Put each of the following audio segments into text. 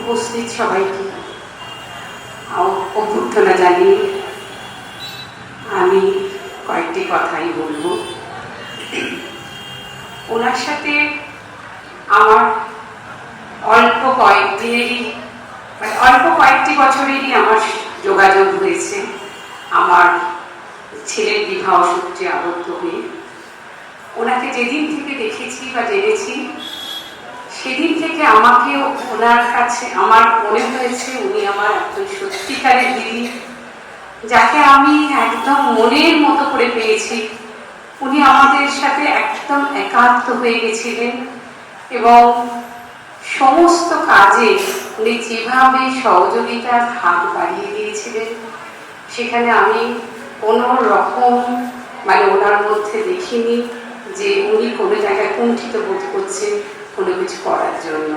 উপস্থিত সবাইকে। অভ্যর্থনা জানিয়ে আমি কয়েকটি কথাই বলব। ওনার সাথে আমার অল্প কয়েকদিনেরই মানে অল্প কয়েকটি বছরেরই আমার যোগাযোগ হয়েছে। আমার ছেলের বিবাহ সূত্রে আবদ্ধ হয়ে। ওনাকে যেদিন থেকে দেখেছি বা জেনেছি সেদিন থেকে আমাকেও ওনার কাছে আমার মনে হয়েছে, উনি আমার একজন সত্যিকারের দিদি, যাকে আমি একদম মনের মতো করে পেয়েছি। উনি আমাদের সাথে একদম একাত্ম হয়ে গেছিলেন এবং সমস্ত কাজে উনি যেভাবে সহযোগিতার হাত বাড়িয়ে দিয়েছিলেন, সেখানে আমি কোনো রকম মানে ওনার মধ্যে দেখিনি যে উনি কোনো জায়গায় কুণ্ঠিত বোধ করছেন। কোনো কিছু করার জন্য।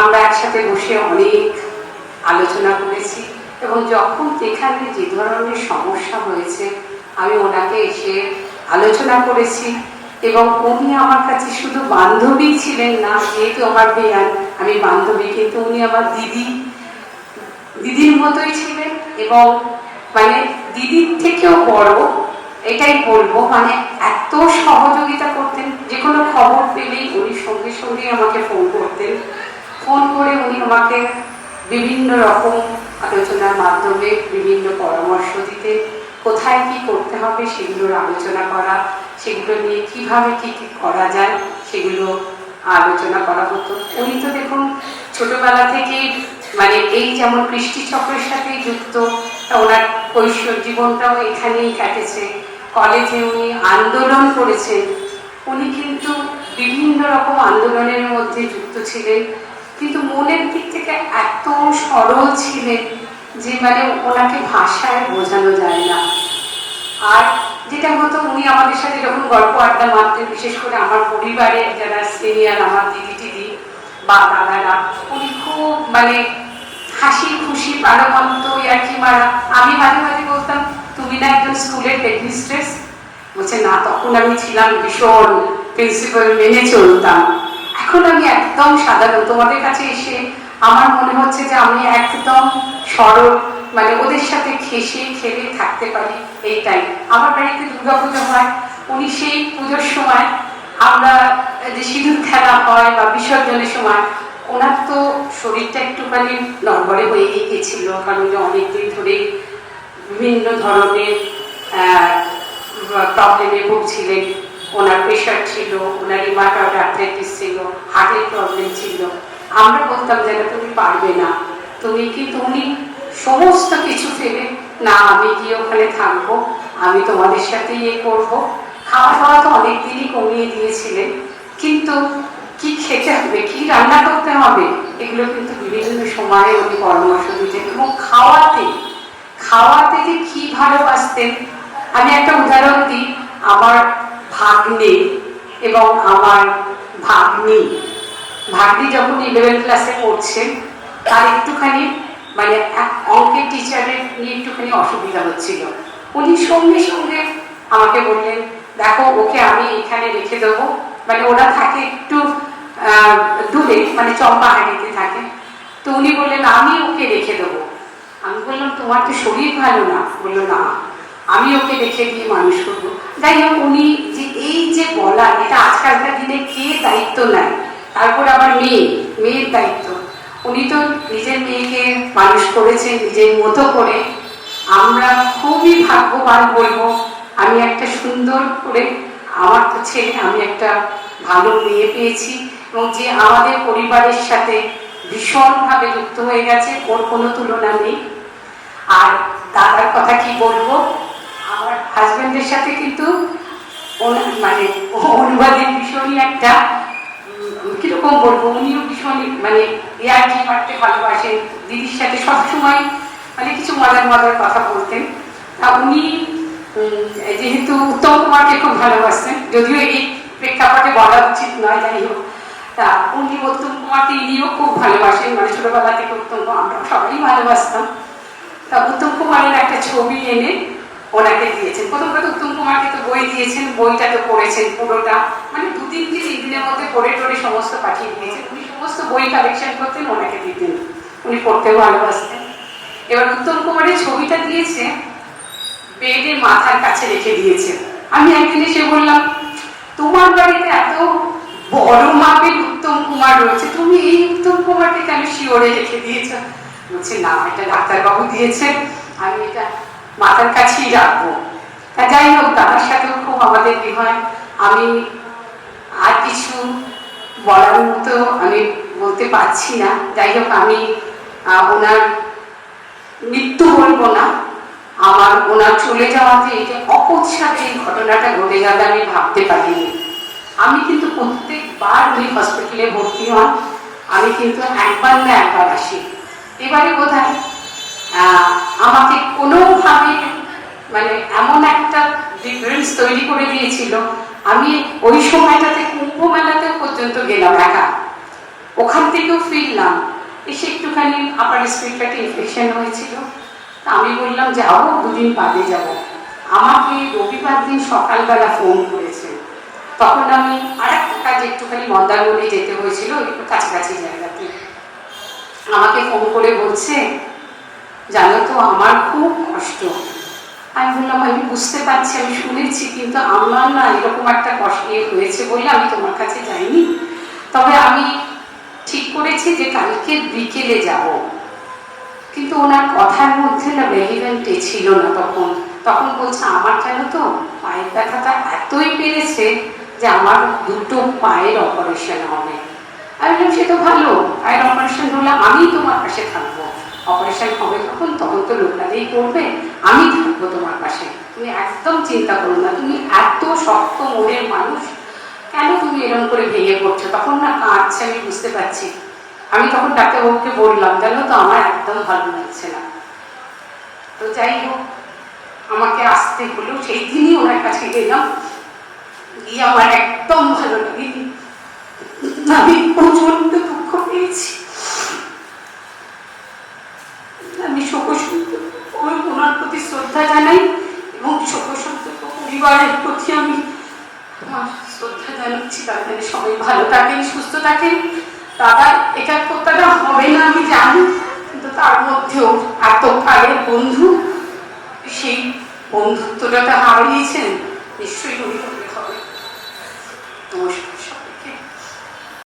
আমরা একসাথে বসে অনেক আলোচনা করেছি এবং যখন যেখানে যে ধরনের সমস্যা হয়েছে, আমি ওনাকে এসে আলোচনা করেছি এবং উনি আমার কাছে শুধু বান্ধবী ছিলেন না, যেহেতু আমার বেয়ান, আমি বান্ধবী, কিন্তু উনি আমার দিদি। দিদির মতোই ছিলেন এবং মানে দিদির থেকেও বড় এটাই বলব মানে এত সহযোগিতা করতেন, যে কোনো খবর পেলেই উনি সঙ্গে সঙ্গে আমাকে ফোন করতেন। ফোন করে উনি আমাকে বিভিন্ন রকম আলোচনার মাধ্যমে বিভিন্ন পরামর্শ দিতেন, কোথায় কি করতে হবে সেগুলোর আলোচনা করা, সেগুলো নিয়ে কীভাবে কি কি করা যায় সেগুলো আলোচনা করা হতো। উনি তো দেখুন ছোটবেলা থেকেই মানে এই যেমন কৃষ্টি চক্রের সাথেই যুক্ত ওনার কৈশোর জীবনটাও এখানেই কাটেছে। কলেজে উনি আন্দোলন করেছেন, উনি কিন্তু বিভিন্ন রকম আন্দোলনের মধ্যে যুক্ত ছিলেন, কিন্তু মনের দিক থেকে এত সরল ছিলেন যে মানে ওনাকে ভাষায় বোঝানো যায় না। আর যেটা হতো, উনি আমাদের সাথে যখন গল্প আড্ডা মারতেন বিশেষ করে আমার পরিবারের যারা সিনিয়র, আমার দিদি টিদি বা দাদারা, উনি খুব মানে হাসি খুশি প্রাণবন্ত ইয়ার্কি মারা। আমি মাঝে মাঝে বলতাম তুমি না একজন স্কুলের হেডমিস্ট্রেস বলছে, না, তখন আমি ছিলাম ভীষণ প্রিন্সিপাল মেনে চলতাম। এখন আমি একদম সাধারণ, তোমাদের কাছে এসে আমার মনে হচ্ছে যে আমি একদম সরল মানে ওদের সাথে খেসে খেলে থাকতে পারি এইটাই আমার বাড়িতে দুর্গাপুজো হয়, উনি সেই পুজোর সময় আমরা যে সিঁদুর খেলা হয় বা বিসর্জনের সময়, ওনার তো শরীরটা একটুখানি নড়বড়ে হয়ে গেছিল, কারণ অনেকদিন ধরে বিভিন্ন ধরনের প্রবলেমে ভুগছিলেন। ওনার প্রেশার ছিল ওনার রিমাটয়েড আর্থ্রাইটিস ছিল হার্টের প্রবলেম ছিল। আমরা বলতাম যে তুমি পারবে না। তুমি কি তুমি সমস্ত কিছু ফেলে, না, আমি গিয়ে ওখানে থাকব, আমি তোমাদের সাথে ইয়ে করব। খাওয়া দাওয়া তো অনেকদিনই কমিয়ে দিয়েছিলেন, কিন্তু কি খেতে হবে, কি রান্না করতে হবে, এগুলো কিন্তু বিভিন্ন সময়ে উনি পরামর্শ দিতেন এবং খাওয়াতে খাওয়াতে যে কি ভালোবাসতেন? আমি একটা উদাহরণ দিই, আমার ভাগ্নে এবং আমার ভাগ্নি। ভাগ্নি যখন ইলেভেন ক্লাসে পড়ছেন তার একটুখানি মানে অঙ্কের টিচারের নিয়ে একটুখানি অসুবিধা হচ্ছিল। উনি সঙ্গে সঙ্গে আমাকে বললেন, দেখো, ওকে আমি এখানে রেখে দেবো। মানে ওরা থাকে একটু দূরে মানে চম্পা চম্পাহাটিতে থাকে। তো উনি বললেন, আমি ওকে রেখে দেবো। আমি বললাম, তোমার তো শরীর ভালো না। বলল, না। আমি ওকে রেখে দিয়ে মানুষ করব। যাই হোক, উনি যে এই যে বলা, এটা আজকালকার দিনে কে দায়িত্ব নেয়? তারপর আবার মেয়ে, মেয়ের দায়িত্ব। উনি তো নিজের মেয়েকে মানুষ করেছেন নিজের মতো করে। আমরা খুবই ভাগ্যবান বলব, আমি একটা সুন্দর করে, আমার তো ছেলে, আমি একটা ভালো মেয়ে পেয়েছি। এবং যে আমাদের পরিবারের সাথে ভীষণভাবে যুক্ত হয়ে গেছে, ওর কোনো তুলনা নেই। আর দাদার কথা কি বলব? আমার হাজবেন্ডের সাথে কিন্তু মানে অনুবাদের ভীষণই একটা কীরকম বলব? উনিও ভীষণই মানে ইয়ার্কি মারতে ভালোবাসেন। দিদির সাথে সবসময় মানে কিছু মজার মজার কথা বলতেন। তা উনি যেহেতু উত্তম কুমারকে খুব ভালোবাসতেন, যদিও এই প্রেক্ষাপটে বলা উচিত নয়, যাই হোক। তা উনি উত্তম কুমারকে ইনিও খুব ভালোবাসেন। মানে ছোটবেলা থেকে উত্তম আমরা সবাই ভালোবাসতাম তা উত্তম কুমারের একটা ছবি এনে ওনাকে দিয়েছেন। প্রথম কথা উত্তম কুমারকে তো বই দিয়েছেন, বইটা তো পড়েছেন পুরোটা। মানে দু তিন কি তিন দিনের মধ্যে পড়ে টড়ে সমস্ত পাঠিয়ে দিয়েছেন। উনি সমস্ত বই কালেকশন করতেন, ওনাকে দিতেন। উনি পড়তেও ভালোবাসতেন। এবার উত্তম কুমারের ছবিটা দিয়েছে বেডের মাথার কাছে রেখে দিয়েছে আমি একদিন এসে বললাম, তোমার বাড়িতে এত বড় মাপের উত্তম কুমার রয়েছে, তুমি এই উত্তম কুমারকে কেন শিওরে রেখে দিয়েছ? বলছে, না, এটা ডাক্তারবাবু দিয়েছে আমি এটা মাথার কাছেই রাখব। তা যাই হোক দাদার সাথেও খুব আমাদের কি হয় আমি আর কিছু বলার মতো আমি বলতে পারছি না। যাই হোক, আমি ওনার মৃত্যু বলব না। আমার ওনার চলে যাওয়াতে এই যে অকস্মাতে এই ঘটনাটা ঘটে যাবে আমি ভাবতে পারিনি। আমি কিন্তু প্রত্যেকবার উনি হসপিটালে ভর্তি হন। আমি কিন্তু একবার না একবার আসি। এবারে হয় আমাকে কোনোভাবে মানে এমন একটা ডিফারেন্স তৈরি করে দিয়েছিল। আমি ওই সময়টাতে কুম্ভ মেলাতে পর্যন্ত গেলাম একা। ওখান থেকেও ফিরলাম। এসে একটুখানি আপার রেসপিরেটরি ইনফেকশন হয়েছিল। আমি বললাম যাব দুদিন বাদে যাব। আমাকে রবিবার দিন সকালবেলা ফোন করেছে। তখন আমি আর একটা কাজে একটুখানি মন্দারমণি যেতে হয়েছিল, একটু কাছাকাছি জায়গাতে। আমাকে ফোন করে বলছে, জানো তো, আমার খুব কষ্ট। আমি বললাম আমি বুঝতে পারছি, আমি শুনেছি, কিন্তু আমার না এরকম একটা কষ্ট হয়েছে বলে আমি তোমার কাছে যাইনি। তবে আমি ঠিক করেছি যে কালকে বিকেলে যাব। কিন্তু ওনার কথার মধ্যে না রেলিভেন্টে ছিল না তখন। তখন বলছে, আমার কেন তো পায়ের ব্যথাটা এতই বেড়েছে যে আমার দুটো পায়ের অপারেশন হবে? আমি বললাম, সে তো ভালো, পায়ের অপারেশন হলে আমি তোমার পাশে থাকব। অপারেশন হবে তখন তখন তো লোকালেই করবে আমি থাকব তোমার পাশে। তুমি একদম চিন্তা করো না, তুমি এত শক্ত মনের মানুষ, কেন তুমি এরকম করে ভেঙে পড়ছো? তখন না কাঁদছে, আমি বুঝতে পারছি। আমি তখন ডাক্তারবাবুকে বললাম, জানো তো, আমার একদম ভালো লাগছে না। তো যাই হোক, আমাকে আসতে হলো সেই দিনই ওনার কাছে গেলাম। গিয়ে আমার একদম ভালো লাগেনি। আমি প্রচণ্ড দাদা এটা কোথাটা হবে না, আমি জানি, কিন্তু তার মধ্যেও এত কালের বন্ধু, সেই বন্ধুত্বটাকে হারিয়েছেন, নিশ্চয়ই হবে নমস্কার।